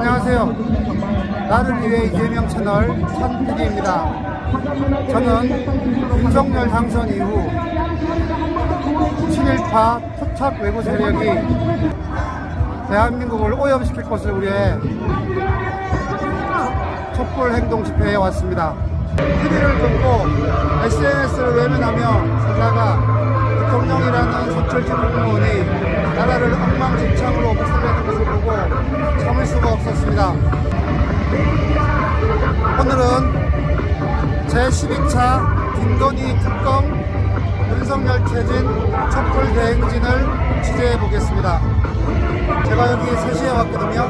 안녕하세요. 나를 위해 이재명 채널 천PD입니다. 저는 윤석열 당선 이후 친일파 토착 외부 세력이 대한민국을 오염시킬 것을 우려해 촛불 행동 집회에 왔습니다. TV를 끊고 SNS를 외면하며 살다가 대통령이라는 선출직 공무원이 나라를 엉망진창으로 보고 없었습니다. 오늘은 제12차 김건희 특검 윤석열 퇴진 촛불 대행진을 취재해 보겠습니다. 제가 여기 3시에 왔거든요.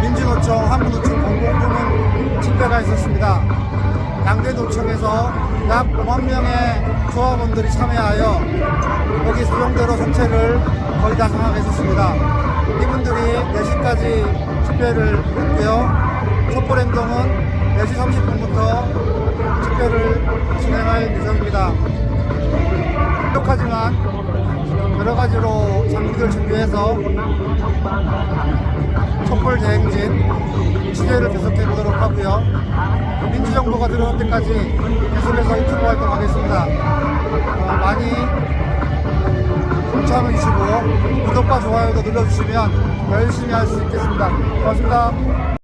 민주노총, 한국노총 공공부문 집회가 있었습니다. 양대 노총에서 약 5만 명의 조합원들이 참여하여 여기 소용대로 전체를 거의 다 장악했었습니다. 이분들이 4시까지 집회를 했고요. 촛불행동은 4시 30분부터 집회를 진행할 예정입니다. 부족하지만 여러 가지로 장비를 준비해서 촛불 대행진 취재를 계속해 보도록 하고요. 민주정부가 들어올 때까지 계속해서 유튜브 활동하겠습니다. 어, 많이 동참해 주시고 구독과 좋아요도 눌러주시면 열심히 할 수 있겠습니다. 고맙습니다.